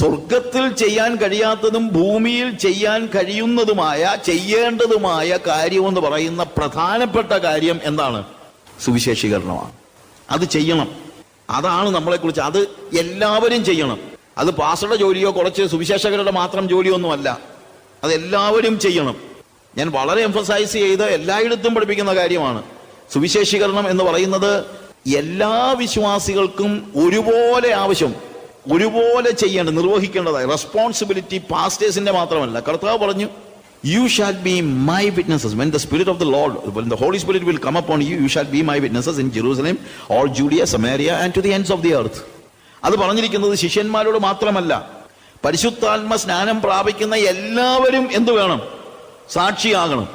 സ്വർഗത്തിൽ ചെയ്യാൻ കഴിയാത്തതും ഭൂമിയിൽ ചെയ്യാൻ കഴിയുന്നതുമായ ചെയ്യേണ്ടതുമായ കാര്യമെന്ന് പറയുന്ന പ്രധാനപ്പെട്ട കാര്യം എന്താണ്? സുവിശേഷീകരണമാണ്. അത് ചെയ്യണം. അതാണ് നമ്മളെക്കുറിച്ച്. അത് എല്ലാവരും ചെയ്യണം. അത് പാസ്റ്ററുടെ ജോലിയോ കുറച്ച് സുവിശേഷകരുടെ മാത്രം ജോലിയൊന്നുമല്ല. അത് എല്ലാവരും ചെയ്യണം. ഞാൻ വളരെ എംഫസൈസ് ചെയ്ത് എല്ലായിടത്തും പഠിപ്പിക്കുന്ന കാര്യമാണ്. സുവിശേഷീകരണം എന്ന് പറയുന്നത് എല്ലാ വിശ്വാസികൾക്കും ഒരുപോലെ ആവശ്യം. ഒരുപോലെ ചെയ്യേണ്ടത് നിർവഹിക്കേണ്ടതായി. റെസ്പോൺസിബിലിറ്റി പാസ്റ്റേഴ്സിന്റെ മാത്രമല്ല. കർത്താവ് പറഞ്ഞു you shall be my witnesses when the spirit of the Lord when the holy spirit will come upon you you shall be my witnesses in jerusalem Judea Samaria and to the ends of the earth. അത് പറഞ്ഞിരിക്കുന്നത് ശിഷ്യന്മാരോട് മാത്രമല്ല. പരിശുദ്ധാത്മ സ്നാനം പ്രാപിക്കുന്ന എല്ലാവരും എന്തു വേണം? സാക്ഷിയാകണം.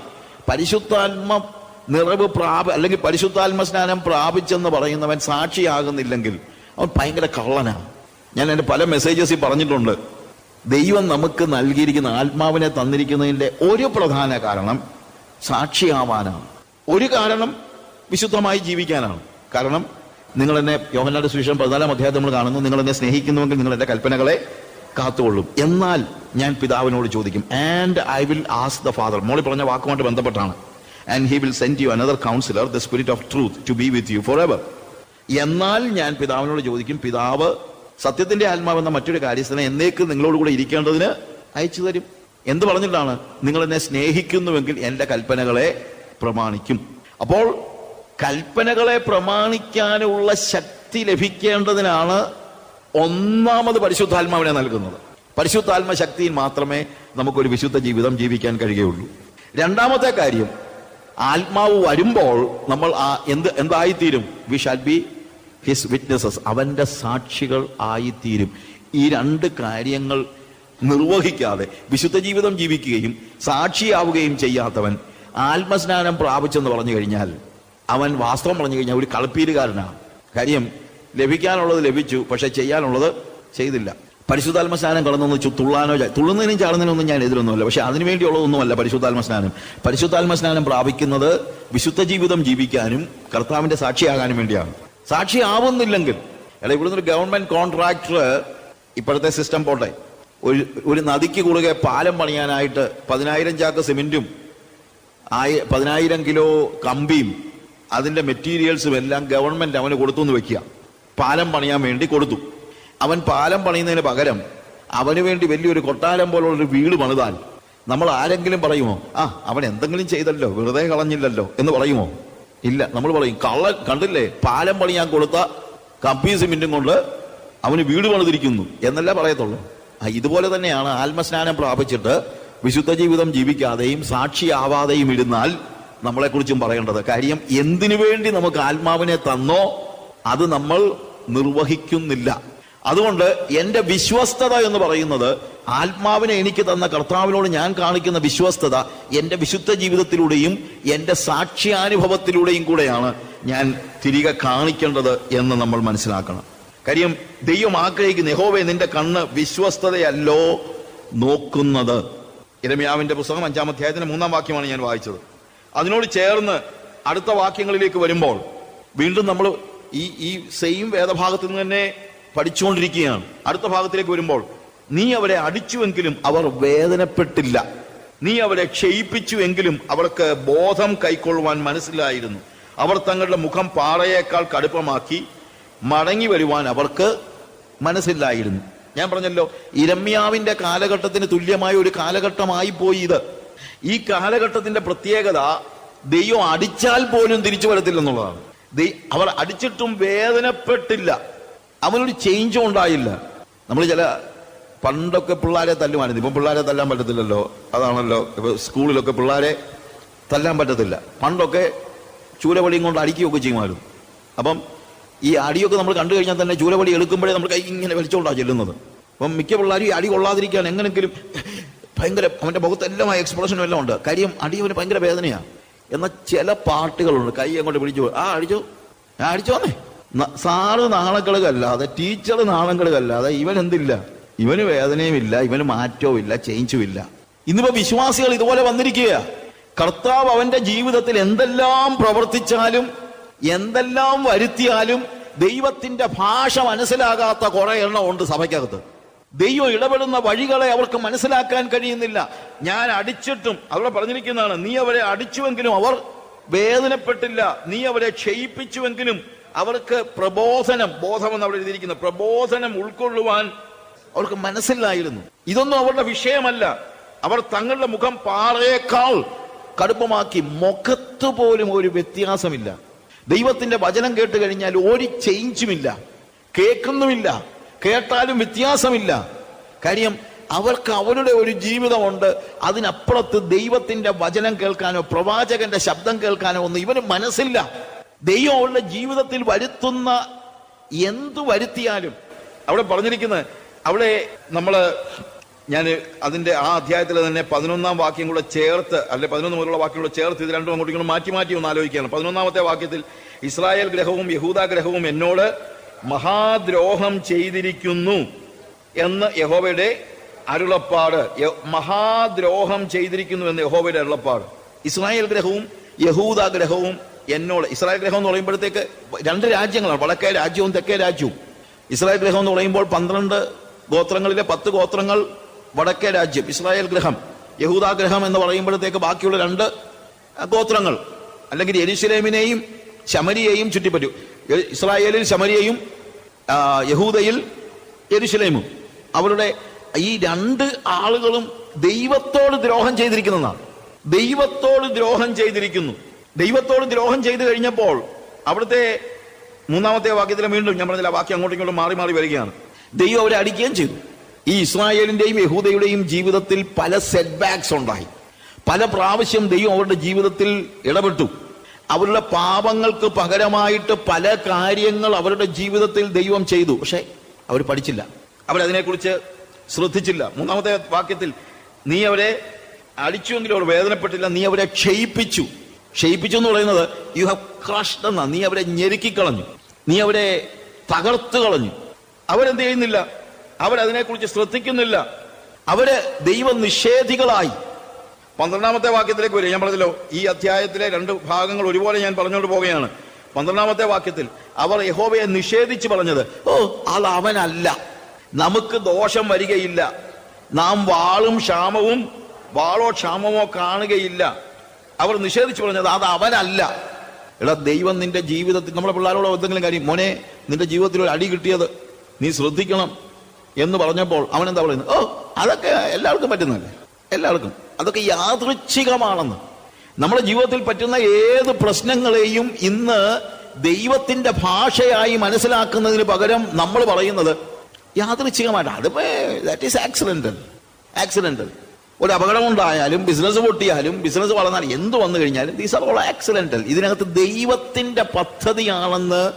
പരിശുദ്ധാത്മ നിറവ് പ്രാപ അല്ലെങ്കിൽ പരിശുദ്ധാത്മ സ്നാനം പ്രാപിച്ചെന്ന് പറയുന്നവൻ സാക്ഷിയാകുന്നില്ലെങ്കിൽ അവൻ ഭയങ്കര കള്ളനാണ്. ഞാൻ എന്റെ പല മെസ്സേജസിൽ പറഞ്ഞിട്ടുണ്ട്. ദൈവം നമുക്ക് നൽകിയിരിക്കുന്ന ആത്മാവിനെ തന്നിരിക്കുന്നതിന്റെ ഒരു പ്രധാന കാരണം സാക്ഷിയാവാനാണ്. ഒരു കാരണം വിശുദ്ധമായി ജീവിക്കാനാണ്. കാരണം നിങ്ങൾ എന്നെ യോഹനാട് സുവിശേഷം പതിനാലാം അധ്യായത്തിൽ നമ്മൾ കാണുന്നു നിങ്ങൾ എന്നെ സ്നേഹിക്കുന്നുവെങ്കിൽ നിങ്ങൾ എന്റെ കൽപ്പനകളെ കാത്തുകൊള്ളും. എന്നാൽ ഞാൻ പിതാവിനോട് ചോദിക്കും and I will ask the father മോളി പറഞ്ഞ വാക്കുമായിട്ട് ബന്ധപ്പെട്ടാണ്. And he will send you another counsellor the spirit of truth to be with you forever എന്നാൽ ഞാൻ പിതാവിനോട് ചോദിക്കും പിതാവ് സത്യത്തിന്റെ ആത്മാവെന്ന മറ്റൊരു കാര്യസ്ഥനെ എന്നേക്ക് നിങ്ങളോട് കൂടെ ഇരിക്കേണ്ടതിന് അയച്ചു തരും. എന്ത് പറഞ്ഞിട്ടാണ് നിങ്ങൾ എന്നെ സ്നേഹിക്കുന്നുവെങ്കിൽ എന്റെ കൽപ്പനകളെ പ്രമാണിക്കും. അപ്പോൾ കൽപ്പനകളെ പ്രമാണിക്കാനുള്ള ശക്തി ലഭിക്കേണ്ടതിനാണ് ഒന്നാമത് പരിശുദ്ധാത്മാവിനെ നൽകുന്നത്. പരിശുദ്ധാത്മ ശക്തിയിൽ മാത്രമേ നമുക്കൊരു വിശുദ്ധ ജീവിതം ജീവിക്കാൻ കഴിയുകയുള്ളൂ. രണ്ടാമത്തെ കാര്യം ആത്മാവ് വരുമ്പോൾ നമ്മൾ ആ എന്ത് എന്തായിത്തീരും? We shall be his witnesses അവന്റെ സാക്ഷികൾ ആയിത്തീരും. ഈ രണ്ട് കാര്യങ്ങൾ നിർവഹിക്കാതെ വിശുദ്ധ ജീവിതം ജീവിക്കുകയും സാക്ഷിയാവുകയും ചെയ്യാത്തവൻ ആത്മസ്നാനം പ്രാപിച്ചെന്ന് പറഞ്ഞു കഴിഞ്ഞാൽ അവൻ വാസ്തവം പറഞ്ഞു കഴിഞ്ഞാൽ ഒരു കളപ്പീരുകാരനാണ് കാര്യം ലഭിക്കാനുള്ളത് ലഭിച്ചു പക്ഷെ ചെയ്യാനുള്ളത് ചെയ്തില്ല. പരിശുദ്ധാത്മ സ്നാനം കടന്നൊന്ന് ചു- തുള്ളാനോ തുള്ളുന്നതിനും തുള്ളുന്നതിനും ചാടുന്നതിനൊന്നും ഞാൻ എതിരൊന്നുമല്ല പക്ഷെ അതിനുവേണ്ടിയുള്ളതൊന്നുമല്ല പരിശുദ്ധാത്മ സ്നാനം പരിശുദ്ധാത്മ സ്നാനം പ്രാപിക്കുന്നത് വിശുദ്ധ ജീവിതം ജീവിക്കാനും കർത്താവിന്റെ സാക്ഷിയാകാനും വേണ്ടിയാണ്. സാക്ഷിയാവുന്നില്ലെങ്കിൽ അല്ല ഇവിടുന്ന് ഒരു ഗവൺമെന്റ് കോൺട്രാക്ടർ ഇപ്പോഴത്തെ സിസ്റ്റം പോട്ടെ. ഒരു ഒരു നദിക്ക് കുറുകെ പാലം പണിയാനായിട്ട് പതിനായിരം ചാക്ക് സിമെന്റും ആയി പതിനായിരം കിലോ കമ്പിയും അതിന്റെ മെറ്റീരിയൽസും എല്ലാം ഗവൺമെന്റ് അവന് കൊടുത്തു എന്ന് വെക്കുക. പാലം പണിയാൻ വേണ്ടി കൊടുത്തു. അവൻ പാലം പണിയുന്നതിന് പകരം അവന് വേണ്ടി വലിയൊരു കൊട്ടാരം പോലുള്ള ഒരു വീട് പണിതാൽ നമ്മൾ ആരെങ്കിലും പറയുമോ ആ അവൻ എന്തെങ്കിലും ചെയ്തല്ലോ വെറുതെ കളഞ്ഞില്ലല്ലോ എന്ന് പറയുമോ? ഇല്ല നമ്മൾ പറയും കള്ള കണ്ടില്ലേ പാലം പണിയാൻ കൊടുത്ത കമ്പി സിമെന്റും കൊണ്ട് അവന് വീട് പണിതിരിക്കുന്നു എന്നല്ല പറയത്തുള്ളൂ. ഇതുപോലെ തന്നെയാണ് ആത്മസ്നാനം പ്രാപിച്ചിട്ട് വിശുദ്ധ ജീവിതം ജീവിക്കാതെയും സാക്ഷിയാവാതെയും ഇരുന്നാൽ നമ്മളെക്കുറിച്ചും പറയേണ്ടത് കാര്യം എന്തിനു വേണ്ടി നമുക്ക് ആത്മാവിനെ തന്നോ അത് നമ്മൾ നിർവഹിക്കുന്നില്ല. അതുകൊണ്ട് എന്റെ വിശ്വസ്തത എന്ന് പറയുന്നത് ആത്മാവിനെ എനിക്ക് തന്ന കർത്താവിനോട് ഞാൻ കാണിക്കുന്ന വിശ്വസ്തത എന്റെ വിശുദ്ധ ജീവിതത്തിലൂടെയും എന്റെ സാക്ഷ്യാനുഭവത്തിലൂടെയും കൂടെയാണ് ഞാൻ തിരികെ കാണിക്കേണ്ടത് എന്ന് നമ്മൾ മനസ്സിലാക്കണം. കാര്യം ദൈവം ആഗ്രഹിക്കുന്ന യഹോവേ നിന്റെ കണ്ണ് വിശ്വസ്തതയല്ലോ നോക്കുന്നത്. ഇരമ്യാവിന്റെ പുസ്തകം അഞ്ചാം അധ്യായത്തിന്റെ മൂന്നാം വാക്യമാണ് ഞാൻ വായിച്ചത്. അതിനോട് ചേർന്ന് അടുത്ത വാക്യങ്ങളിലേക്ക് വരുമ്പോൾ വീണ്ടും നമ്മൾ ഈ ഈ സെയിം വേദഭാഗത്ത് നിന്ന് തന്നെ പഠിച്ചുകൊണ്ടിരിക്കുകയാണ്. അടുത്ത ഭാഗത്തിലേക്ക് വരുമ്പോൾ നീ അവരെ അടിച്ചുവെങ്കിലും അവർ വേദനപ്പെട്ടില്ല. നീ അവരെ ക്ഷയിപ്പിച്ചുവെങ്കിലും അവർക്ക് ബോധം കൈക്കൊള്ളുവാൻ മനസ്സിലായിരുന്നു. അവർ തങ്ങളുടെ മുഖം പാറയേക്കാൾ കടുപ്പമാക്കി മടങ്ങി വരുവാൻ അവർക്ക് മനസ്സില്ലായിരുന്നു ഞാൻ പറഞ്ഞല്ലോ ഇരമ്യാവിന്റെ കാലഘട്ടത്തിന് തുല്യമായ ഒരു കാലഘട്ടമായി പോയി ഇത്. ഈ കാലഘട്ടത്തിന്റെ പ്രത്യേകത ദൈവം അടിച്ചാൽ പോലും തിരിച്ചു വരത്തില്ലെന്നുള്ളതാണ് അവർ അടിച്ചിട്ടും വേദനപ്പെട്ടില്ല. അവനൊരു ചേഞ്ചും ഉണ്ടായില്ല. നമ്മൾ ചില പണ്ടൊക്കെ പിള്ളേരെ തല്ലുമായിരുന്നു. ഇപ്പം പിള്ളേരെ തല്ലാൻ പറ്റത്തില്ലല്ലോ. അതാണല്ലോ. ഇപ്പൊ സ്കൂളിലൊക്കെ പിള്ളേരെ തല്ലാൻ പറ്റത്തില്ല. പണ്ടൊക്കെ ചൂരവളിയും കൊണ്ട് അടിക്കുകയൊക്കെ ചെയ്യുമായിരുന്നു. അപ്പം ഈ അടിയൊക്കെ നമ്മൾ കണ്ടു കഴിഞ്ഞാൽ തന്നെ ചൂരവടി എടുക്കുമ്പോഴേ നമ്മൾ കൈ ഇങ്ങനെ വലിച്ചുകൊണ്ടാണ് ചെല്ലുന്നത്. അപ്പം മിക്ക പിള്ളേരും ഈ അടി കൊള്ളാതിരിക്കാൻ എങ്ങനെങ്കിലും ഭയങ്കര അവന്റെ മുഖത്തെല്ലാം ആ എക്സ്പ്രഷനും എല്ലാം ഉണ്ട്. കാര്യം അടി അവന് ഭയങ്കര വേദനയാണ് എന്നാൽ ചില പാട്ടുകളുണ്ട്. കൈ അങ്ങോട്ട് പിടിച്ചു ആ അടിച്ചു. ആ അടിച്ചോന്നേ. സാറ് നാണക്കെടുകല്ലാതെ ടീച്ചർ നാണക്കെടുകല്ലാതെ ഇവൻ എന്തില്ല? ഇവന് വേദനയും ഇല്ല ഇവന് മാറ്റവും ഇല്ല ചേഞ്ചും ഇല്ല ഇന്നിപ്പോ വിശ്വാസികൾ ഇതുപോലെ വന്നിരിക്കുക കർത്താവ് അവന്റെ ജീവിതത്തിൽ എന്തെല്ലാം പ്രവർത്തിച്ചാലും എന്തെല്ലാം വരുത്തിയാലും ദൈവത്തിന്റെ ഭാഷ മനസ്സിലാകാത്ത കുറെ എണ്ണമുണ്ട് സഭയ്ക്കകത്ത്. ദൈവം ഇടപെടുന്ന വഴികളെ അവർക്ക് മനസ്സിലാക്കാൻ കഴിയുന്നില്ല. ഞാൻ അടിച്ചിട്ടും അവിടെ പറഞ്ഞിരിക്കുന്നതാണ് നീ അവരെ അടിച്ചുവെങ്കിലും അവർ വേദനപ്പെട്ടില്ല നീ അവരെ ക്ഷയിപ്പിച്ചുവെങ്കിലും അവർക്ക് പ്രബോധനം ബോധമെന്ന് അവിടെ എഴുതിയിരിക്കുന്നത് പ്രബോധനം ഉൾക്കൊള്ളുവാൻ അവർക്ക് മനസ്സിലായിരുന്നു. ഇതൊന്നും അവരുടെ വിഷയമല്ല. അവർ തങ്ങളുടെ മുഖം പാറയേക്കാൾ കടുപ്പമാക്കി മുഖത്ത് പോലും ഒരു വ്യത്യാസമില്ല. ദൈവത്തിന്റെ വചനം കേട്ട് കഴിഞ്ഞാൽ ഒരു ചേഞ്ചുമില്ല. കേൾക്കുന്നുമില്ല. കേട്ടാലും വ്യത്യാസമില്ല. കാര്യം അവർക്ക് അവരുടെ ഒരു ജീവിതമുണ്ട്. അതിനപ്പുറത്ത് ദൈവത്തിന്റെ വചനം കേൾക്കാനോ പ്രവാചകന്റെ ശബ്ദം കേൾക്കാനോ ഒന്നും ഇവന് മനസ്സില്ല. ദൈവം അവരുടെ ജീവിതത്തിൽ വരുത്തുന്ന എന്തു വരുത്തിയാലും. അവിടെ പറഞ്ഞിരിക്കുന്നത് അവിടെ നമ്മൾ ഞാൻ അതിന്റെ ആ അധ്യായത്തിൽ തന്നെ പതിനൊന്നാം വാക്യം കൂടെ ചേർത്ത് അല്ലെ പതിനൊന്ന് മുതലുള്ള വാക്യം കൂടെ ചേർത്ത് ഇത് രണ്ടും അങ്ങോട്ടും ഇങ്ങോട്ടും മാറ്റി മാറ്റി ഒന്ന് ആലോചിക്കുകയാണ്. പതിനൊന്നാമത്തെ വാക്യത്തിൽ ഇസ്രായേൽ ഗ്രഹവും യഹൂദ ഗ്രഹവും എന്നോട് മഹാദ്രോഹം ചെയ്തിരിക്കുന്നു എന്ന് യഹോവയുടെ അരുളപ്പാട്. മഹാദ്രോഹം ചെയ്തിരിക്കുന്നു എന്ന് യഹോവയുടെ അരുളപ്പാട്. ഇസ്രായേൽ ഗ്രഹവും യഹൂദ ഗ്രഹവും എന്നോട് ഇസ്രായേൽ ഗ്രഹം എന്ന് പറയുമ്പോഴത്തേക്ക് രണ്ട് രാജ്യങ്ങളാണ്. വടക്കേ രാജ്യവും തെക്കേ രാജ്യവും. ഇസ്രായേൽ ഗ്രഹം എന്ന് പറയുമ്പോൾ പന്ത്രണ്ട് ഗോത്രങ്ങളിലെ പത്ത് ഗോത്രങ്ങൾ വടക്കേ രാജ്യം ഇസ്രായേൽ ഗ്രഹം യഹൂദാഗ്രഹം എന്ന് പറയുമ്പോഴത്തേക്ക് ബാക്കിയുള്ള രണ്ട് ഗോത്രങ്ങൾ. അല്ലെങ്കിൽ എരുശലേമിനെയും ശമരിയെയും ചുറ്റിപ്പറ്റും. ഇസ്രായേലിൽ ശമരിയെയും യഹൂദയിൽ എരുശലേമും അവരുടെ ഈ രണ്ട് ആളുകളും ദൈവത്തോട് ദ്രോഹം ചെയ്തിരിക്കുന്നതാണ്. ദൈവത്തോട് ദ്രോഹം ചെയ്തിരിക്കുന്നു. ദൈവത്തോട് ദ്രോഹം ചെയ്തു കഴിഞ്ഞപ്പോൾ അവിടുത്തെ മൂന്നാമത്തെ വാക്യത്തിൽ വീണ്ടും ഞാൻ പറഞ്ഞില്ല വാക്യം അങ്ങോട്ടും ഇങ്ങോട്ടും മാറി മാറി വരികയാണ്. ദൈവം അവരെ അടിക്കുകയും ചെയ്തു. ഈ ഇസ്രായേലിന്റെയും യഹൂദയുടെയും ജീവിതത്തിൽ പല സെറ്റ് ബാക്സ് ഉണ്ടായി. പല പ്രാവശ്യം ദൈവം അവരുടെ ജീവിതത്തിൽ ഇടപെട്ടു. അവരുടെ പാപങ്ങൾക്ക് പകരമായിട്ട് പല കാര്യങ്ങൾ അവരുടെ ജീവിതത്തിൽ ദൈവം ചെയ്തു. പക്ഷെ അവർ പഠിച്ചില്ല. അവരതിനെക്കുറിച്ച് ശ്രദ്ധിച്ചില്ല. മൂന്നാമത്തെ വാക്യത്തിൽ നീ അവരെ അടിച്ചുവെങ്കിലും അവർ വേദനപ്പെട്ടില്ല. നീ അവരെ ക്ഷയിപ്പിച്ചു. ക്ഷയിപ്പിച്ചു എന്ന് പറയുന്നത് യു ഹാവ് ക്രഷ്ഡ് എന്ന നീ അവരെ ഞെരുക്കിക്കളഞ്ഞു. നീ അവരെ തകർത്തു കളഞ്ഞു അവരെന്ത് ചെയ്യുന്നില്ല? അവരതിനെക്കുറിച്ച് ശ്രദ്ധിക്കുന്നില്ല. അവർ ദൈവ നിഷേധികളായി പന്ത്രണ്ടാമത്തെ വാക്യത്തിലേക്ക് വരിക. ഞാൻ പറഞ്ഞല്ലോ ഈ അധ്യായത്തിലെ രണ്ട് ഭാഗങ്ങൾ ഒരുപോലെ ഞാൻ പറഞ്ഞുകൊണ്ട് പോവുകയാണ്. പന്ത്രണ്ടാമത്തെ വാക്യത്തിൽ അവർ യഹോബയെ നിഷേധിച്ച് പറഞ്ഞത് ഓ അത് അവനല്ല. നമുക്ക് ദോഷം വരികയില്ല. നാം വാളും ക്ഷാമവും വാളോ ക്ഷാമമോ കാണുകയില്ല. അവർ നിഷേധിച്ച് പറഞ്ഞത് അത് അവനല്ല. എടാ ദൈവം നിന്റെ ജീവിതത്തിൽ നമ്മുടെ പിള്ളേരോട് എന്തെങ്കിലും കാര്യം മോനെ നിന്റെ ജീവിതത്തിൽ ഒരു അടി കിട്ടിയത് നീ ശ്രദ്ധിക്കണം എന്ന് പറഞ്ഞപ്പോൾ അവൻ എന്താ പറയുന്നത്? ഓ അതൊക്കെ എല്ലാവർക്കും പറ്റുന്നല്ലേ എല്ലാവർക്കും. അതൊക്കെ യാദൃച്ഛികമാണെന്ന്. നമ്മുടെ ജീവിതത്തിൽ പറ്റുന്ന ഏത് പ്രശ്നങ്ങളെയും ഇന്ന് ദൈവത്തിന്റെ ഭാഷയായി മനസ്സിലാക്കുന്നതിന് പകരം നമ്മൾ പറയുന്നത് യാദൃച്ഛികമായിട്ട്. അത് ദാറ്റ് ഈസ് ആക്സിഡന്റൽ ആക്സിഡന്റൽ ഒരു അപകടം ഉണ്ടായാലും ബിസിനസ് പൊട്ടിയാലും ബിസിനസ് വളർന്നാലും എന്ത് വന്നു കഴിഞ്ഞാലും ദീസ് ആർ ഓൾ ആക്സിഡന്റൽ ഇതിനകത്ത് ദൈവത്തിന്റെ പദ്ധതിയാണെന്ന്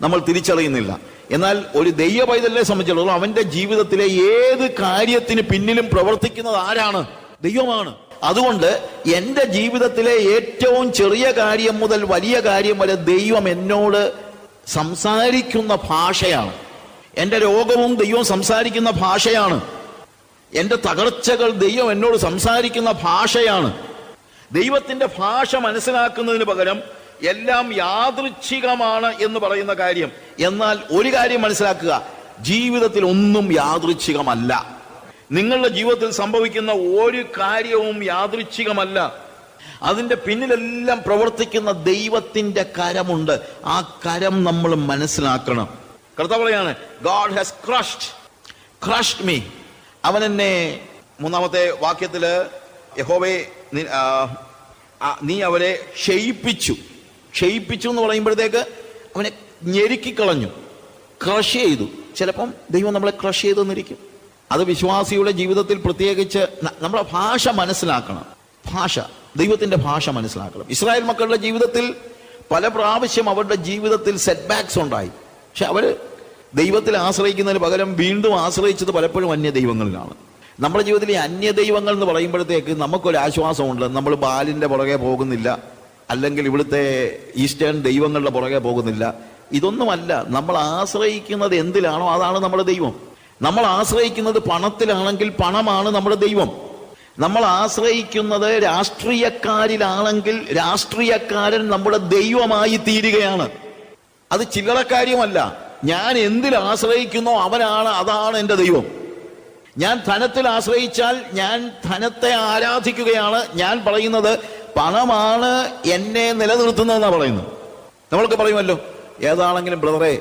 നമ്മൾ തിരിച്ചറിയുന്നില്ല. എന്നാൽ ഒരു ദൈവ പൈതലിനെ സംബന്ധിച്ചിടത്തോളം അവന്റെ ജീവിതത്തിലെ ഏത് കാര്യത്തിന് പിന്നിലും പ്രവർത്തിക്കുന്നത് ആരാണ്? ദൈവമാണ്. അതുകൊണ്ട് എന്റെ ജീവിതത്തിലെ ഏറ്റവും ചെറിയ കാര്യം മുതൽ വലിയ കാര്യം വരെ ദൈവം എന്നോട് സംസാരിക്കുന്ന ഭാഷയാണ്. എന്റെ രോഗവും ദൈവം സംസാരിക്കുന്ന ഭാഷയാണ്. എന്റെ തകർച്ചകൾ ദൈവം എന്നോട് സംസാരിക്കുന്ന ഭാഷയാണ്. ദൈവത്തിന്റെ ഭാഷ മനസ്സിലാക്കുന്നതിന് പകരം എല്ലാം യാദൃച്ഛികമാണ് എന്ന് പറയുന്ന കാര്യം. എന്നാൽ ഒരു കാര്യം മനസ്സിലാക്കുക. ജീവിതത്തിൽ ഒന്നും യാദൃച്ഛികമല്ല. നിങ്ങളുടെ ജീവിതത്തിൽ സംഭവിക്കുന്ന ഒരു കാര്യവും യാദൃച്ഛികമല്ല. അതിന്റെ പിന്നിലെല്ലാം പ്രവർത്തിക്കുന്ന ദൈവത്തിന്റെ കരമുണ്ട്. ആ കരം നമ്മൾ മനസ്സിലാക്കണം. കർത്താവ് പറയാണ് God has crushed crushed me അവൻ എന്നെ മൂന്നാമത്തെ വാക്യത്തിൽ യഹോവേ നീ അവരെ ക്ഷയിപ്പിച്ചു. ക്ഷയിപ്പിച്ചു എന്ന് പറയുമ്പോഴത്തേക്ക് അവനെ ഞെരുക്കിക്കളഞ്ഞു. ക്രഷ് ചെയ്തു. ചിലപ്പം ദൈവം നമ്മളെ ക്രഷ് ചെയ്തു തന്നിരിക്കും അത് വിശ്വാസിയുടെ ജീവിതത്തിൽ പ്രത്യേകിച്ച് നമ്മളെ ഭാഷ മനസ്സിലാക്കണം. ഭാഷ ദൈവത്തിന്റെ ഭാഷ മനസ്സിലാക്കണം. ഇസ്രായേൽ മക്കളുടെ ജീവിതത്തിൽ പല പ്രാവശ്യം അവരുടെ ജീവിതത്തിൽ സെറ്റ് ബാക്സ് ഉണ്ടായി. പക്ഷെ അവർ ദൈവത്തിൽ ആശ്രയിക്കുന്നതിന് പകരം വീണ്ടും ആശ്രയിച്ചത് പലപ്പോഴും അന്യ ദൈവങ്ങളിലാണ് നമ്മുടെ ജീവിതത്തിൽ ഈ അന്യ ദൈവങ്ങൾ എന്ന് പറയുമ്പോഴത്തേക്ക് നമുക്കൊരു ആശ്വാസമുണ്ട് നമ്മൾ ബാലിന്റെ പുറകെ പോകുന്നില്ല. അല്ലെങ്കിൽ ഇവിടുത്തെ ഈസ്റ്റേൺ ദൈവങ്ങളുടെ പുറകെ പോകുന്നില്ല. ഇതൊന്നുമല്ല നമ്മൾ ആശ്രയിക്കുന്നത് എന്തിലാണോ അതാണ് നമ്മുടെ ദൈവം. നമ്മൾ ആശ്രയിക്കുന്നത് പണത്തിലാണെങ്കിൽ പണമാണ് നമ്മുടെ ദൈവം. നമ്മൾ ആശ്രയിക്കുന്നത് രാഷ്ട്രീയക്കാരിലാണെങ്കിൽ രാഷ്ട്രീയക്കാരൻ നമ്മുടെ ദൈവമായി തീരുകയാണ്. അത് ചില്ലറ കാര്യമല്ല. ഞാൻ എന്തിൽ ആശ്രയിക്കുന്നോ അവനാണ് അതാണ് എന്റെ ദൈവം. ഞാൻ ധനത്തിൽ ആശ്രയിച്ചാൽ ഞാൻ ധനത്തെ ആരാധിക്കുകയാണ്. ഞാൻ പറയുന്നത് പണമാണ് എന്നെ നിലനിർത്തുന്നതെന്നാണ് പറയുന്നത്. നമ്മളൊക്കെ പറയുമല്ലോ ഏതാണെങ്കിലും ബ്രദറെ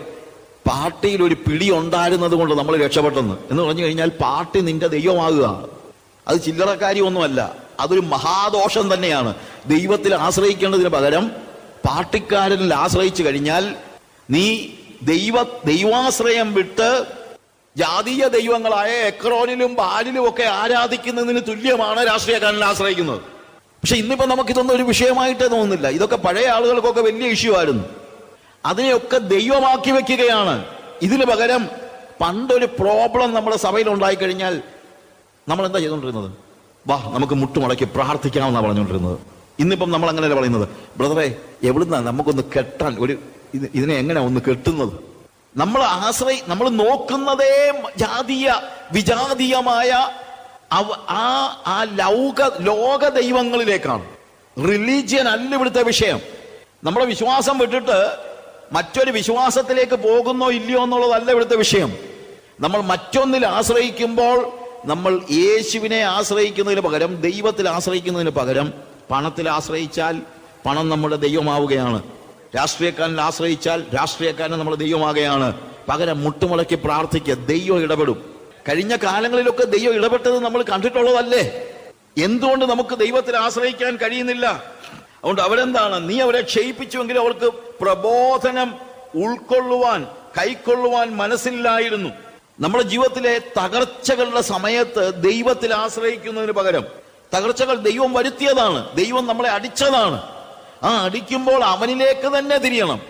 പാർട്ടിയിൽ ഒരു പിടി ഉണ്ടായിരുന്നത് കൊണ്ട് നമ്മൾ രക്ഷപ്പെട്ടെന്ന്. എന്ന് പറഞ്ഞു കഴിഞ്ഞാൽ പാർട്ടി നിന്റെ ദൈവമാകുക. അത് ചില്ലറക്കാരി ഒന്നുമല്ല അതൊരു മഹാദോഷം തന്നെയാണ്. ദൈവത്തിൽ ആശ്രയിക്കേണ്ടതിന് പകരം പാർട്ടിക്കാരനിൽ ആശ്രയിച്ചു കഴിഞ്ഞാൽ നീ ദൈവ ദൈവാശ്രയം വിട്ട് ജാതീയ ദൈവങ്ങളായ എക്രോനിലും ബാലിലും ഒക്കെ ആരാധിക്കുന്നതിന് തുല്യമാണ് രാഷ്ട്രീയക്കാരനെ ആശ്രയിക്കുന്നത്. പക്ഷെ ഇന്നിപ്പോ നമുക്കിതൊന്നും ഒരു വിഷയമായിട്ടേ തോന്നുന്നില്ല. ഇതൊക്കെ പഴയ ആളുകൾക്കൊക്കെ വലിയ ഇഷ്യൂ ആയിരുന്നു. അതിനെയൊക്കെ ദൈവമാക്കി വെക്കുകയാണ്. ഇതിന് പകരം പണ്ടൊരു പ്രോബ്ലം നമ്മുടെ സഭയിൽ ഉണ്ടായിക്കഴിഞ്ഞാൽ നമ്മൾ എന്താ ചെയ്തുകൊണ്ടിരുന്നത്? വാ നമുക്ക് മുട്ടുമുടക്കി പ്രാർത്ഥിക്കാമെന്നാണ് പറഞ്ഞുകൊണ്ടിരുന്നത്. ഇന്നിപ്പം നമ്മൾ അങ്ങനെയല്ല പറയുന്നത്? ബ്രദറെ എവിടുന്ന നമുക്കൊന്ന് കെട്ടാൻ ഒരു ഇതിനെ എങ്ങനെ ഒന്ന് കെട്ടുന്നത്? നമ്മൾ ആശ്രയി നമ്മൾ നോക്കുന്നതേ ജാതീയ വിജാതീയമായ ആ ആ ലൗക ലോക ദൈവങ്ങളിലേക്കാണ്. റിലീജിയൻ അല്ല ഇവിടുത്തെ വിഷയം. നമ്മുടെ വിശ്വാസം വിട്ടിട്ട് മറ്റൊരു വിശ്വാസത്തിലേക്ക് പോകുന്നോ ഇല്ലയോ എന്നുള്ളതല്ല ഇവിടുത്തെ വിഷയം. നമ്മൾ മറ്റൊന്നിൽ ആശ്രയിക്കുമ്പോൾ നമ്മൾ യേശുവിനെ ആശ്രയിക്കുന്നതിന് പകരം ദൈവത്തിൽ ആശ്രയിക്കുന്നതിന് പകരം പണത്തിൽ ആശ്രയിച്ചാൽ പണം നമ്മുടെ ദൈവമാവുകയാണ്. രാഷ്ട്രീയക്കാരനിൽ ആശ്രയിച്ചാൽ രാഷ്ട്രീയക്കാരൻ നമ്മുടെ ദൈവമാകുകയാണ് പകരം മുട്ടുമുളക്കി പ്രാർത്ഥിക്കുക ദൈവം ഇടപെടും. കഴിഞ്ഞ കാലങ്ങളിലൊക്കെ ദൈവം ഇടപെട്ടത് നമ്മൾ കണ്ടിട്ടുള്ളതല്ലേ? എന്തുകൊണ്ട് നമുക്ക് ദൈവത്തിൽ ആശ്രയിക്കാൻ കഴിയുന്നില്ല? അതുകൊണ്ട് അവരെന്താണ്? നീ അവരെ ക്ഷയിപ്പിച്ചുവെങ്കിൽ അവർക്ക് പ്രബോധനം ഉൾക്കൊള്ളുവാൻ കൈക്കൊള്ളുവാൻ മനസ്സില്ലായിരുന്നു. നമ്മുടെ ജീവിതത്തിലെ തകർച്ചകളുടെ സമയത്ത് ദൈവത്തിൽ ആശ്രയിക്കുന്നതിന് പകരം തകർച്ചകൾ ദൈവം വരുത്തിയതാണ്. ദൈവം നമ്മളെ അടിച്ചതാണ്. ആ അടിക്കുമ്പോൾ അവനിലേക്ക് തന്നെ തിരിയണം.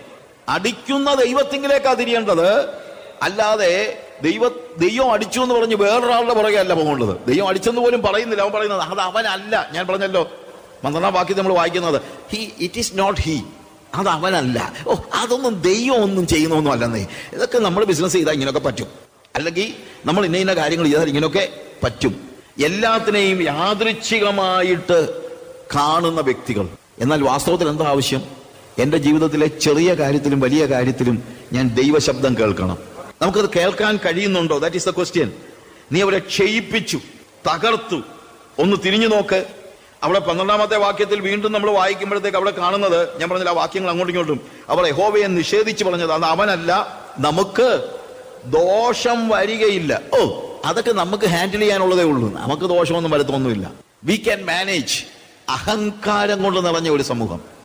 അടിക്കുന്ന ദൈവത്തിങ്കിലേക്കാ തിരിയേണ്ടത്? അല്ലാതെ ദൈവ ദൈവം അടിച്ചു എന്ന് പറഞ്ഞ് വേറൊരാളുടെ പുറകെ അല്ല പോകേണ്ടത്. ദൈവം അടിച്ചെന്ന് പോലും പറയുന്നില്ല. അവൻ പറയുന്നത് അത് അവനല്ല. ഞാൻ പറഞ്ഞല്ലോ പന്ത്രണ്ടാം ബാക്കി നമ്മൾ വായിക്കുന്നത് he it is not he അത് അവനല്ല. ഓ അതൊന്നും ദൈവം ഒന്നും ചെയ്യുന്നൊന്നും അല്ലെന്നേ. ഇതൊക്കെ നമ്മൾ ബിസിനസ് ചെയ്താൽ ഇങ്ങനെയൊക്കെ പറ്റും. അല്ലെങ്കിൽ നമ്മൾ ഇന്ന ഇന്ന കാര്യങ്ങൾ ചെയ്താൽ ഇങ്ങനെയൊക്കെ പറ്റും. എല്ലാത്തിനെയും യാദൃച്ഛികമായിട്ട് കാണുന്ന വ്യക്തികൾ. എന്നാൽ വാസ്തവത്തിൽ എന്താ ആവശ്യം? എന്റെ ജീവിതത്തിലെ ചെറിയ കാര്യത്തിലും വലിയ കാര്യത്തിലും ഞാൻ ദൈവശബ്ദം കേൾക്കണം. നമുക്കത് കേൾക്കാൻ കഴിയുന്നുണ്ടോ? ദാറ്റ് ഈസ് ദ ക്വസ്റ്റ്യൻ നീ അവരെ ക്ഷയിപ്പിച്ചു തകർത്തു. ഒന്ന് തിരിഞ്ഞു നോക്ക്. അവിടെ പന്ത്രണ്ടാമത്തെ വാക്യത്തിൽ വീണ്ടും നമ്മൾ വായിക്കുമ്പോഴത്തേക്ക് അവിടെ കാണുന്നത് ഞാൻ പറഞ്ഞില്ല ആ വാക്യങ്ങൾ അങ്ങോട്ടും ഇങ്ങോട്ടും. അവർ യഹോവയെ നിഷേധിച്ച് പറഞ്ഞത് അത് അവനല്ല നമുക്ക് ദോഷം വരികയില്ല. ഓ അതൊക്കെ നമുക്ക് ഹാൻഡിൽ ചെയ്യാനുള്ളതേ ഉള്ളൂ. നമുക്ക് ദോഷമൊന്നും വരത്തൊന്നുമില്ല. വി ക്യാൻ മാനേജ് അഹങ്കാരം കൊണ്ട് നിറഞ്ഞ ഒരു സമൂഹം.